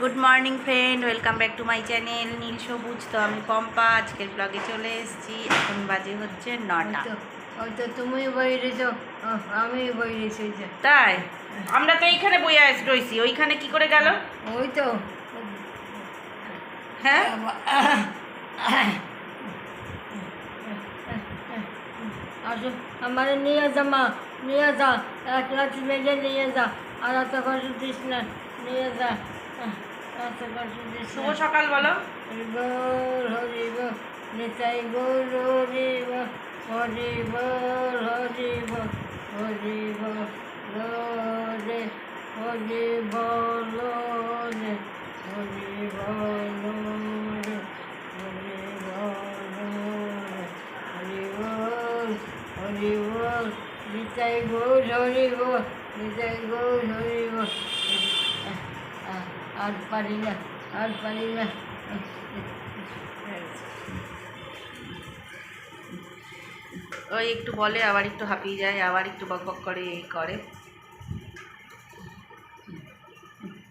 Good morning friend welcome back to my channel নীল সবুজ তো আমি পম্পা আজকের ব্লগে চলে এসেছি। এখন বাজে হচ্ছে নটা। ওই তো- তুমি বইরেছ আমি বইরেছি। তাই? আমরা তো এইখানে বইয়া রয়েছি ওইখানে কি করে গেল? ওই তো। হ্যাঁ? আসো আমার নিয়ে যা মা। নিয়ে যা। এক লাখ মেজে নিয়ে যা। আর এত কষ্ট দিস না। নিয়ে যা। শুভ সকাল বলো হরিব নিতাই গৌর হরিব হরিব হরিব হরিব লোরে হরিব লোরে হরিব লোরে হরিব হরিব হরিব নিতাই গৌর হরিব নিতাই গৌর হরিব আর পারি না আর পারি না ওই একটু বলে আবার একটু হাঁপিয়ে যায় আবার একটু বক বক করে এই করে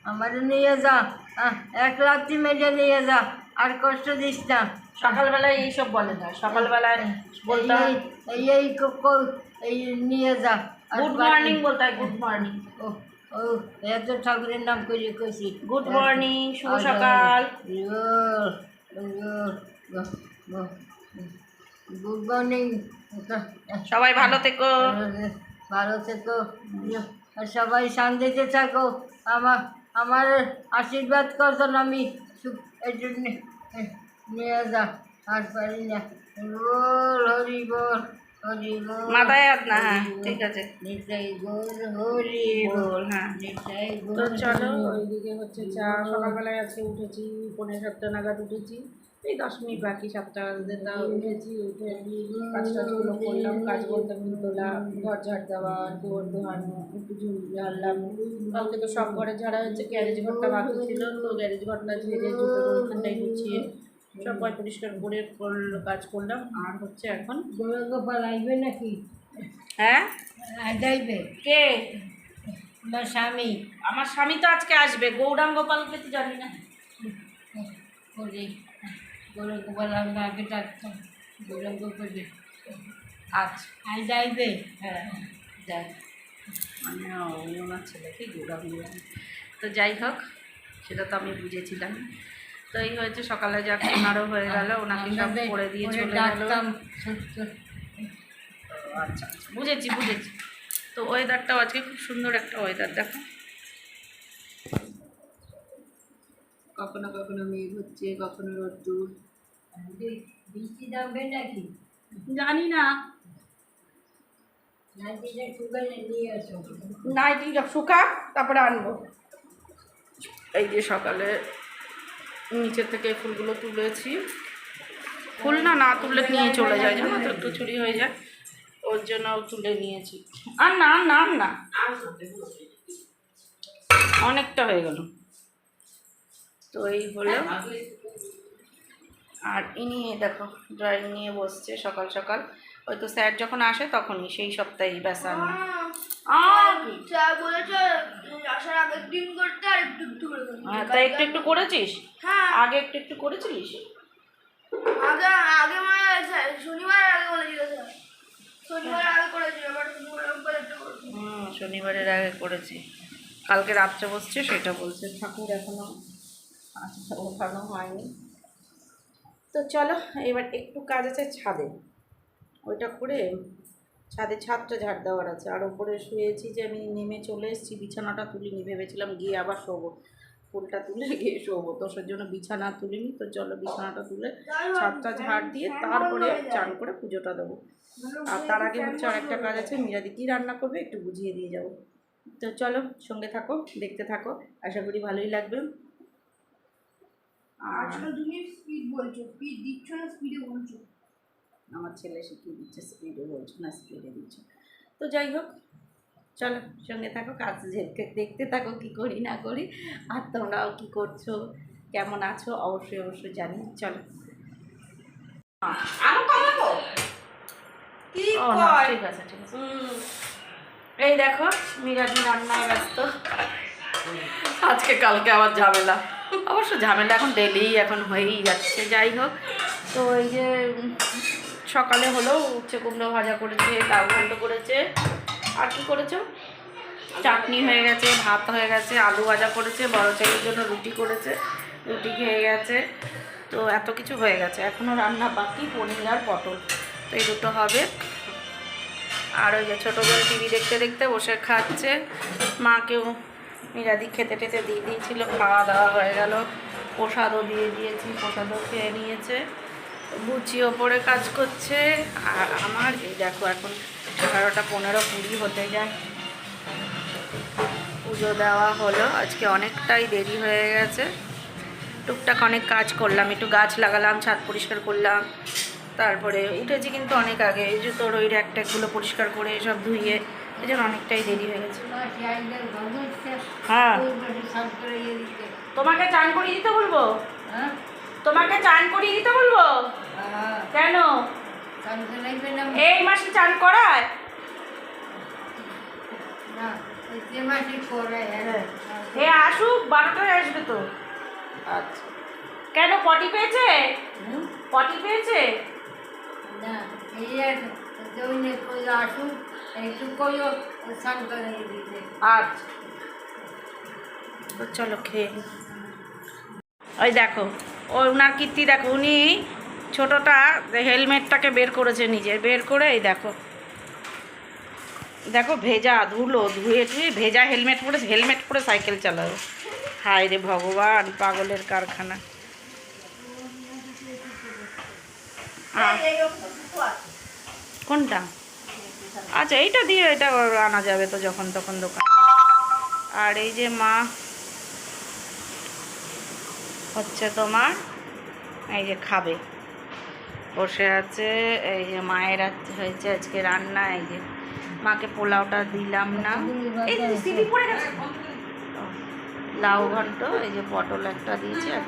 আমার নিয়ে যা আহ, এক রাত্রি মেজে নিয়ে যা আর কষ্ট দিস না সকালবেলায় এইসব বলে না সকালবেলায় বলতে এই- এই নিয়ে যা গুড মর্নিং বলতে গুড মর্নিং ও ও এত ঠাকুরের নাম করে কইছি। গুড মর্নিং শুভ সকাল। গুড মর্নিং সবাই ভালো থেকো। ভালো থেকো। আর সবাই শান্তিতে থাকো। আমার আমার আশীর্বাদ করতো আমি। এই জন্যে নিয়ে যা। আর পারি না। বল হরি বল। মাথায় না হ্যাঁ ঠিক আছে। হ্যাঁ। তো চলো, ওইদিকে হচ্ছে চা, সকালবেলায় আজকে উঠেছি, পৌনে সাতটা নাগাদ উঠেছি। এই দশ মিনিট বাকি, সাতটা উঠেছি, উঠে কাজ টাজগুলো করলাম, কাজ বলতে মুখ তোলা ঘর ঝাড় দেওয়া দোর দোয়ানো একটু ঝুল ঝাড়লাম। কালকে তো সব ঘরে ঝাড়া হচ্ছে গ্যারেজ ঘরটা বাকি ছিল, তো গ্যারেজ ঘরটা ঝেড়ে জুতো ওইখানটায় গুছিয়ে সব পরিষ্কার করে করল- কাজ করলাম আর হচ্ছে এখন? গোপাল আইবে নাকি? হ্যাঁ? যাইবে? কে? আমার স্বামী। আমার স্বামী তো আজকে আসবে গৌরাঙ্গ গোপালকে তো জানি না। গোলক গোপাল আমি আগে ডাকতাম গোলক গোপালে আচ্ছা আই যাইবে? হ্যাঁ। যাই। মানে ওনার ছেলেকে গৌরাঙ্গ। তো যাই হোক সেটা তো আমি বুঝেছিলাম। তো এই হয়েছে সকালে যা ওনারও হয়ে গেল ওনাকে সব করে দিয়ে চলে গেল। আচ্ছা আচ্ছা। বুঝেছি বুঝেছি। তো ওয়েদারটাও আজকে খুব সুন্দর একটা ওয়েদার দেখো। কখনো কখনো মেঘ হচ্ছে কখনো রোদ্দুর। বৃষ্টি নামবে নাকি? জানি না নাইটিটা শুকা তারপরে আনব। এই যে সকালে নিচের থেকে ফুলগুলো তুলেছি। ফুল না না তুলে নিয়ে চলে যায়, জানো তো? একটু চুরি হয়ে যায়। ওর জন্য তুলে নিয়েছি। আর না না না। অনেকটা হয়ে গেল। তো এই হলো। আর ইনি দেখো, ড্রয়িং নিয়ে বসছে সকাল সকাল। হয়তো স্যার যখন আসে তখনই, সেই সপ্তাহেই ব্যাস আর আসার আগের দিন করতে আর একটু একটু করে। হ্যাঁ, তা একটু একটু করেছিস? হ্যাঁ। আগে একটু একটু করেছিলিস? আগে আগে মানে শনিবার আগে বলেছিল শনিবার আগে করেছি আবার হুম শনিবারের আগে করেছি। কালকে রাত্রে বসছে সেটা বলছে ঠাকুর এখনও আচ্ছা ওঠানো হয়নি। তো চলো এবার একটু কাজ আছে ছাদে। ওইটা করে ছাদে ছাদটা ঝাড় দেওয়ার আছে। আর ওপরে শুয়েছি যে আমি নেমে চলে এসেছি বিছানাটা তুলিনি ভেবেছিলাম গিয়ে আবার শোবো। ফুলটা তুলে গিয়ে শোবো। তো সেই জন্য বিছানা তুলিনি তো চলো বিছানাটা তুলে ছাদটা ঝাড় দিয়ে তারপরে চান করে পুজোটা দেবো। আর তার আগে হচ্ছে আর একটা কাজ আছে মিরাদি কী রান্না করবে একটু বুঝিয়ে দিয়ে যাব। তো চলো সঙ্গে থাকো দেখতে থাকো। আশা করি ভালোই লাগবে। আর আজকাল তুমি স্পিড বলছো স্পিড দিচ্ছ না স্পিডে বলছো? আমার ছেলে শিখিয়ে দিচ্ছে স্পিডে বলছো না স্পিডে দিচ্ছ। তো যাই হোক চলো সঙ্গে থাকো কাজ দেখতে দেখতে থাকো কি করি না করি আর তোমরাও কি করছ কেমন আছো অবশ্যই অবশ্যই জানি চলো। ঠিক আছে ঠিক আছে। এই দেখো মিরাদি রান্নায় ব্যস্ত। আজকে কালকে আবার ঝামেলা। অবশ্য ঝামেলা এখন ডেলি এখন হয়েই যাচ্ছে যাই হোক। তো এই যে সকালে হলো উচ্ছে কুমড়ো ভাজা করেছে লাউ ঘন্ট করেছে। আর কি করেছ? চাটনি হয়ে গেছে, ভাত হয়ে গেছে, আলু ভাজা করেছে, বড় ছেলের জন্য রুটি করেছে, রুটি খেয়ে গেছে। তো এত কিছু হয়ে গেছে। এখনও রান্না বাকি, পনির আর পটল। তো এই দুটো হবে। আর ওই যে ছোটো টিভি দেখতে দেখতে বসে খাচ্ছে। মাকেও মিরাদি খেতে টেতে দিয়ে দিয়েছিল। খাওয়া দাওয়া হয়ে গেল। প্রসাদও দিয়ে দিয়েছি, প্রসাদও খেয়ে নিয়েছে। বুচি ওপরে কাজ করছে। আর আমার এই দেখো এখন এগারোটা পনেরো কুড়ি হতে যায়। পুজো দেওয়া হলো। আজকে অনেকটাই দেরি হয়ে গেছে। টুকটাক অনেক কাজ করলাম একটু গাছ লাগালাম ছাদ পরিষ্কার করলাম। তারপরে উঠেছি কিন্তু অনেক আগে। এই যে তোর ওই র্যাক ট্যাকগুলো পরিষ্কার করে সব ধুইয়ে এই জন্য অনেকটাই দেরি হয়ে গেছে। হ্যাঁ। তোমাকে চান করিয়ে দিতে বলব? তোমাকে চান করিয়ে দিতে বলব? কেন? এই মাসে চান করায়? এ আসুক বারোটায় আসবে তো। আচ্ছা। কেন পটি পেয়েছে? পটি পেয়েছে? আসুন একটু কইও স্নান করে দিতে আচ্ছা। তো চলো খেয়ে ওই দেখো ও ওনার কীর্তি দেখো উনি ছোটোটা হেলমেটটাকে বের করেছে নিজে, বের করে এই দেখো। দেখো ভেজা ধুলো, ধুয়ে ধুয়ে ভেজা হেলমেট পরে হেলমেট পরে সাইকেল চালাবে হায় রে ভগবান, পাগলের কারখানা। কোনটা? আচ্ছা এইটা দিয়ে এটা আনা যাবে তো যখন তখন দোকান। আর এই যে মা, হচ্ছে তোমার, এই যে খাবে। বসে আছে, এই যে মায়ের হয়েছে আজকে রান্না, এই যে মাকে পোলাওটা দিলাম না। লাউ ঘন্ট, এই যে পটল একটা দিয়েছে আর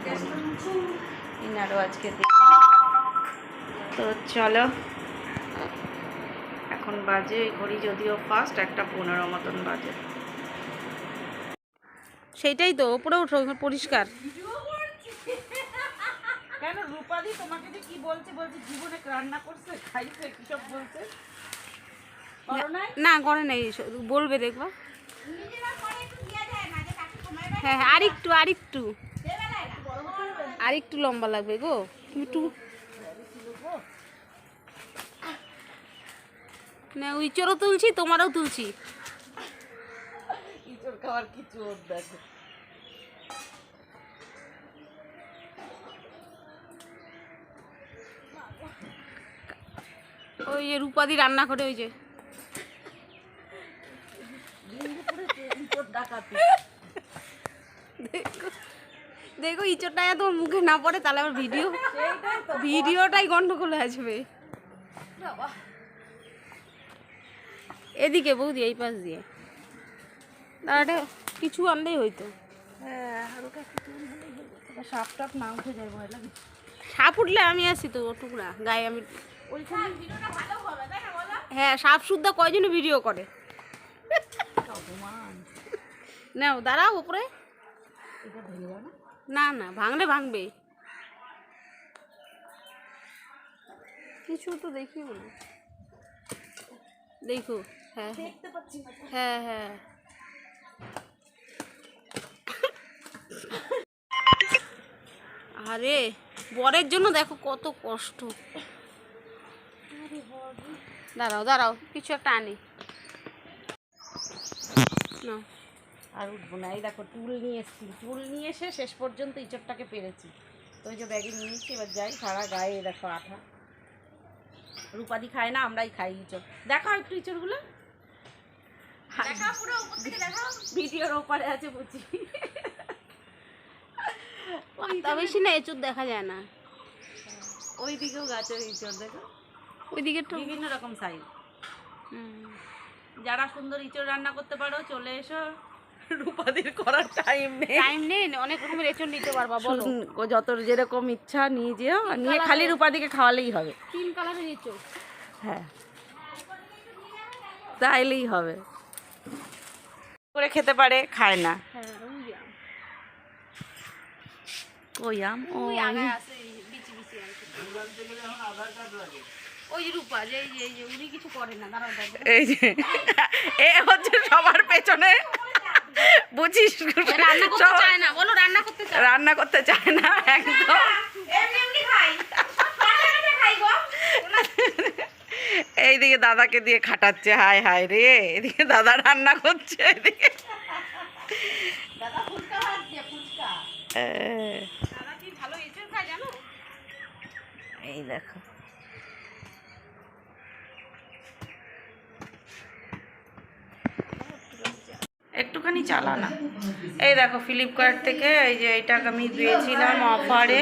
ইনারও আজকে দিলাম। তো চলো, এখন বাজে ঘড়ি যদিও ফার্স্ট একটা পনেরো মতন বাজে। সেইটাই তো, ওপরে ওঠো পরিষ্কার। কেন রূপাদি তোমাকে যে কি বলছে? বলছে জীবনে রান্না করছে খাইছে কি সব বলছে? না করে নাই বলবে দেখবা। হ্যাঁ হ্যাঁ আরেকটু আরেকটু আরেকটু লম্বা লাগবে গো একটু না উইচরও তুলছি তোমারও তুলছি। খাওয়ার কিছু দেখো ওই যে রূপাদি রান্না করে ওই যে। দেখো ইঁচড়টা এত মুখে না পড়ে তাহলে আমার ভিডিও ভিডিওটাই গন্ডগোল আসবে এদিকে বৌদি এই পাশ দিয়ে। দাঁড়াটা কিছু আনলেই হইতো। হ্যাঁ সাপ টাপ না উঠে ভয় সাপ উঠলে আমি আসি তো টুকরা গায়ে আমি হ্যাঁ সাপ শুদ্ধা কয়জনে ভিডিও করে? নাও দাঁড়াও উপরে। না? না ভাঙলে ভাঙবে। কিছু তো দেখি না দেখো হ্যাঁ হ্যাঁ। হ্যাঁ হ্যাঁ। আরে বরের জন্য দেখো কত কষ্ট। দাঁড়াও দাঁড়াও কিছু একটা আনি। না। আর উঠবো না এই দেখো টুল নিয়ে এসেছি। টুল নিয়ে এসে শেষ পর্যন্ত ইঁচড়টাকে পেরেছি। তো ওই যে ব্যাগে নিয়েছি এবার যাই সারা গায়ে এই দেখো আঠা। রূপাদি খায় না আমরাই খাই ইঁচড়। দেখাও একটু ইঁচড়গুলো। ভিডিওর ওপারে আছে বুঝি। তা বেশি না এচুর দেখা যায় না। ওই দিকেও গাছের ইঁচড় দেখো। ওইদিকে একটু বিভিন্ন রকম সাইজ যারা সুন্দর ইঁচড় রান্না করতে পারো চলে এসো। রূপাদির করার টাইম নেই। টাইম নেই অনেক রকমের এচুর নিতে পারবা বলো। যত যেরকম ইচ্ছা নিয়ে যেও নিয়ে খালি রূপাদিকে খাওয়ালেই হবে। তিন কালারের এচুর হ্যাঁ। তাইলেই হবে। করে খেতে পারে খায় না। হ্যাঁ কই আম। ও ওই রূপা যে উনি কিছু করে না এই যে এ হচ্ছে সবার পেছনে। বুঝিস? রান্না করতে চায় না বলো রান্না করতে চায়। রান্না করতে চায় না একদম। এইদিকে দাদাকে দিয়ে খাটাচ্ছে হায় হায় রে এদিকে দাদা রান্না করছে এদিকে দাদা ফুচকা ভাজছে ফুচকা এ, দাদা কি ভালো এঁচড় খায় জানো এই দেখো একটুখানি চালা না এই দেখো ফ্লিপকার্ট থেকে এই যে এইটা আমি পেয়েছিলাম অফারে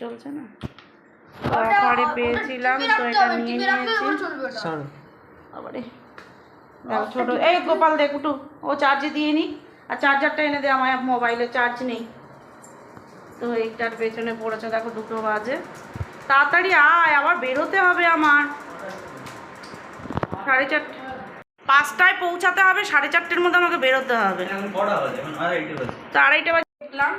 চলছে না? অফারে পেয়েছিলাম তো এটা নিয়ে নিয়েছি। আবারে দেখো ছোট। এই গোপাল দেখ একটু ও চার্জে দিয়ে নি। আর চার্জারটা এনে দে আমার মোবাইলে চার্জ নেই। তো এইটার পেছনে পড়েছে দেখো দুটো বাজে। তাড়াতাড়ি আয় আবার বেরোতে হবে আমার। সাড়ে চারটে। পাঁচটায় পৌঁছাতে হবে সাড়ে চারটের মধ্যে আমাকে বেরোতে হবে। তো আড়াইটে বাজে দেখলাম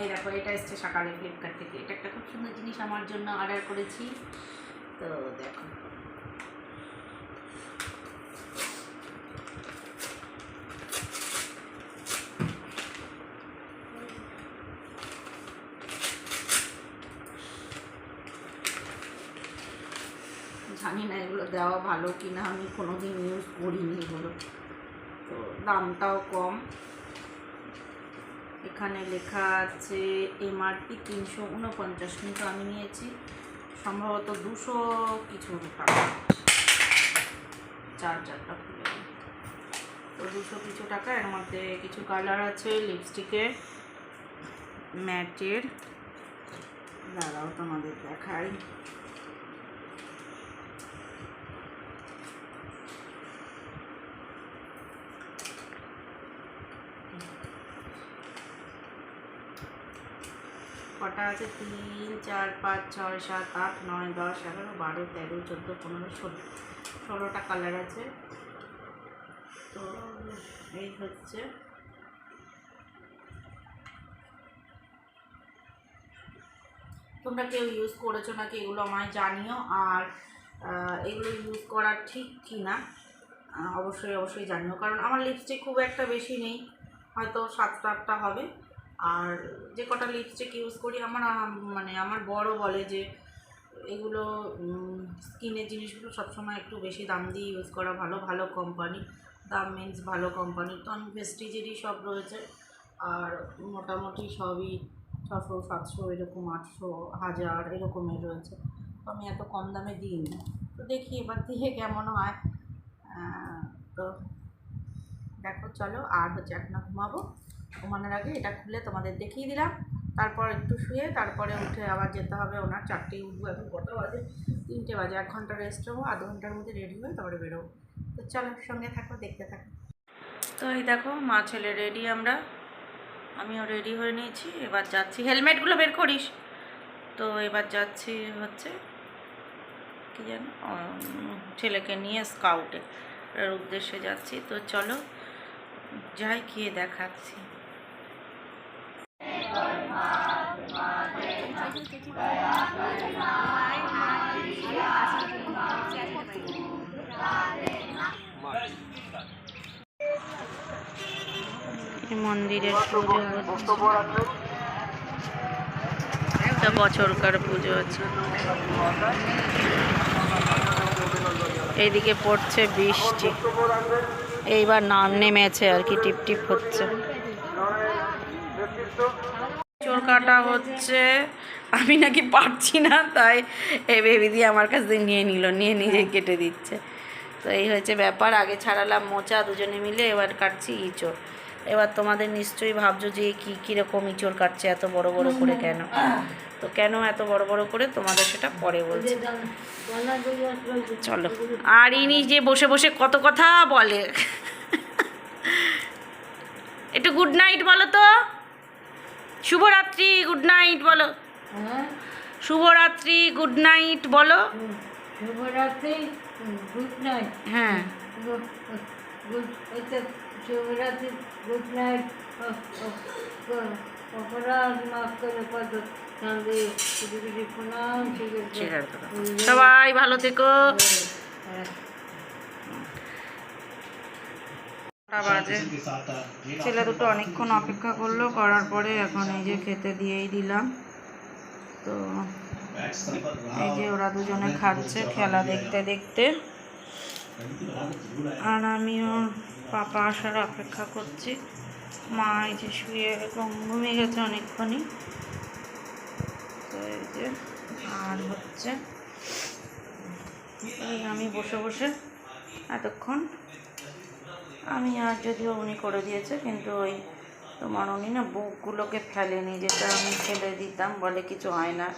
এই দেখো এটা এসছে সকালে ফ্লিপকার্ট থেকে। এটা একটা খুব সুন্দর জিনিস আমার জন্য অর্ডার করেছি। তো দেখো। জানি না এগুলো দেওয়া ভালো কি না আমি কোনো দিন ইউজ করিনি এগুলো। তো দামটাও কম। এখানে লেখা আছে এমআরপি তিনশো উনপঞ্চাশ, কিন্তু আমি নিয়েছি সম্ভবত দুশো কিছু টাকা। চার্জারটা খুলে তো দুশো কিছু টাকা, এর মধ্যে কিছু কালার আছে লিপস্টিকের ম্যাটের দাঁড়াও তোমাদের দেখাই। কটা আছে? তিন, চার, পাঁচ, ছয়, সাত, আট, নয়, দশ, এগারো, বারো, তেরো, চোদ্দ, পনেরো, ষোলো। ষোলোটা কালার আছে। তো এই হচ্ছে তোমরা কেউ ইউজ করেছ নাকি এগুলো আমায় জানিও। আর এগুলো ইউজ করা ঠিক কি না অবশ্যই অবশ্যই জানিও। কারণ আমার লিপস্টিক খুব একটা বেশি নেই। হয়তো সাতটা আটটা হবে। আর যে কটা লিপস্টিক ইউজ করি, আমার মানে আমার বড় বলে যে এগুলো স্কিনের জিনিসগুলো সবসময় একটু বেশি দাম দিয়ে ইউজ করা ভালো ভালো কোম্পানি দাম মিন্স ভালো কোম্পানি তো আমি ভেস্টিজেরই সব রয়েছে, আর মোটামুটি সবই ছশো, সাতশো, এরকম আটশো, হাজার এরকমের রয়েছে। তো আমি এত কম দামে দিই না তো দেখি এবার দিয়ে কেমন হয়। তো দেখো, চলো আর হচ্ছে এখন ঘুমাবো। ঘুমানোর আগে এটা খুলে তোমাদের দেখিয়ে দিলাম। তারপর একটু শুয়ে, তারপরে উঠে আবার যেতে হবে। ওনার চারটেই উঠবো, এখন কটা বাজে? তিনটে বাজে। এক ঘণ্টা রেস্ট হব আধ ঘণ্টার মধ্যে রেডি হয়ে তারপরে বেরোবো। তো চলো সঙ্গে থাকো, দেখতে থাকো। তো এই দেখো, মা ছেলে রেডি আমরা। আমিও রেডি হয়ে নিয়েছি। এবার যাচ্ছি। হেলমেটগুলো বের করিস। তো এবার যাচ্ছি হচ্ছে কি যেন? ছেলেকে নিয়ে স্কাউটে উদ্দেশ্যে যাচ্ছি। তো চলো যাই, গিয়ে দেখাচ্ছি। মন্দিরের পুজো একটা বছরকার পুজো আছে এইদিকে পড়ছে বৃষ্টি। এইবার নাম নেমেছে আর কি টিপ টিপ হচ্ছে। চোর কাটা হচ্ছে। আমি নাকি পারছি না, তাই এই বেবি দিয়ে আমার কাছ নিয়ে নিল, নিয়ে নিজে কেটে দিচ্ছে। তো এই হয়েছে ব্যাপার, আগে ছাড়ালাম মোচা, দুজনে মিলে এবার কাটছি ইঁচড়। এবার তোমাদের নিশ্চয়ই ভাবছ যে কী, কীরকম ইঁচড় কাটছে, এত বড় বড় করে কেন? তো কেন এত বড় বড় করে? তোমাদের সেটা পরে বলছি। চলো। আর ইনি যে বসে বসে কত কথা বলে। একটু গুড নাইট বলো তো। শুভরাত্রি গুড নাইট বলো। হ্যাঁ। শুভরাত্রি গুড নাইট বলো। শুভরাত্রি গুড নাইট হ্যাঁ। শুভরাত্রি গুড নাইট অপরাধ মাফ করে ঠিক আছে সবাই ভালো থেকো। বাজে ছেলে দুটো অনেকক্ষণ অপেক্ষা করল করার পরে এখন এই যে খেতে দিয়েই দিলাম। তো এই যে ওরা দুজনে খাচ্ছে খেলা দেখতে দেখতে। আর আমিও পাপা আসার অপেক্ষা করছি। মা এই যে শুয়ে এবং ঘুমিয়ে গেছে অনেকক্ষণই। তো এই যে আর হচ্ছে এই আমি বসে বসে এতক্ষণ আমি আর যদিও উনি করে দিয়েছে, কিন্তু ওই তোমার উনি না বুকগুলোকে ফেলেনি, যেটা আমি ফেলে দিতাম বলে কিছু হয় না।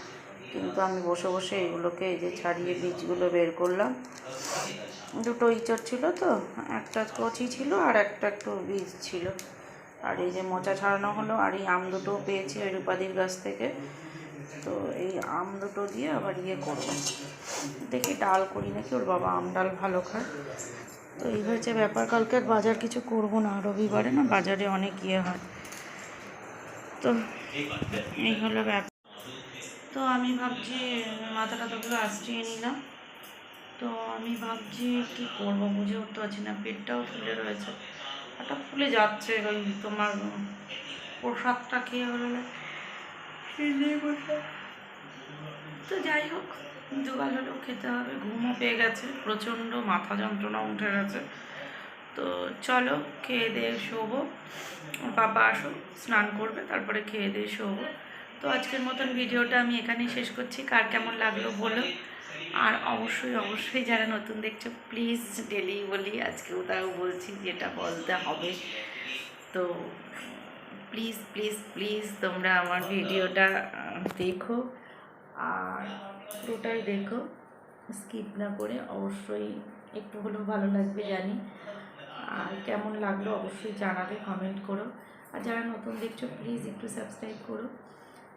কিন্তু আমি বসে বসে এগুলোকে এই যে ছাড়িয়ে বীজগুলো বের করলাম। দুটো ইঁচড় ছিল তো, একটা কচি ছিল আর একটা একটু বীজ ছিল। আর এই যে মোচা ছাড়ানো হলো, আর এই আম দুটোও পেয়েছি ওই রূপাদির গাছ থেকে। তো এই আম দুটো দিয়ে আবার ইয়ে করব। দেখি ডাল করি নাকি, ওর বাবা আম ডাল ভালো খায়। তো এই হয়েছে ব্যাপার, কালকে আর বাজার কিছু করব না, রবিবারে না বাজারে অনেক ইয়ে হয়। তো এই হলো ব্যাপার তো আমি ভাবছি, মাথা টাথাগুলো আসছিয়ে নিলাম। তো আমি ভাবছি কি করব, বুঝে উঠতে পারছি না, পেটটাও ফুলে রয়েছে। একটা ফুলে যাচ্ছে, ওই তোমার প্রসাদটা খেয়ে হলো না। তো যাই হোক। জোগাড় হলেও খেতে হবে, ঘুমও পেয়ে গেছে, প্রচণ্ড মাথা যন্ত্রণা উঠে গেছে। তো চলো খেয়ে দিয়ে শোবো বাবা আসো স্নান করবে, তারপরে খেয়ে দিয়ে শোবো। তো আজকের মতন ভিডিওটা আমি এখানেই শেষ করছি, কার কেমন লাগল বলো। আর অবশ্যই অবশ্যই যারা নতুন দেখছ প্লিজ ডেলি বলি আজকেও তাও বলছি যেটা বলতে হবে। তো প্লিজ প্লিজ প্লিজ তোমরা আমার ভিডিওটা দেখো। আর পুরোটাই দেখো। স্কিপ না করে অবশ্যই একটু হলেও ভালো লাগবে জানি। আর কেমন লাগল অবশ্যই জানাবে কমেন্ট করো। আর যারা নতুন দেখছ প্লিজ একটু সাবস্ক্রাইব করো।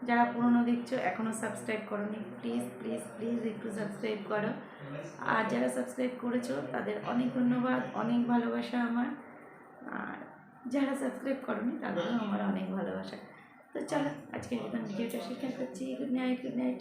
যারা পুরনো দেখছ এখনও সাবস্ক্রাইব করোনি প্লিজ প্লিজ প্লিজ একটু সাবস্ক্রাইব করো। আর যারা সাবস্ক্রাইব করেছ, তাদের অনেক ধন্যবাদ, অনেক ভালোবাসা আমার। আর যারা সাবস্ক্রাইব করোনি, তাদেরও আমার অনেক ভালোবাসা। তো চলো আজকের এখন ভিডিওটা শেখার করছি। Good night good night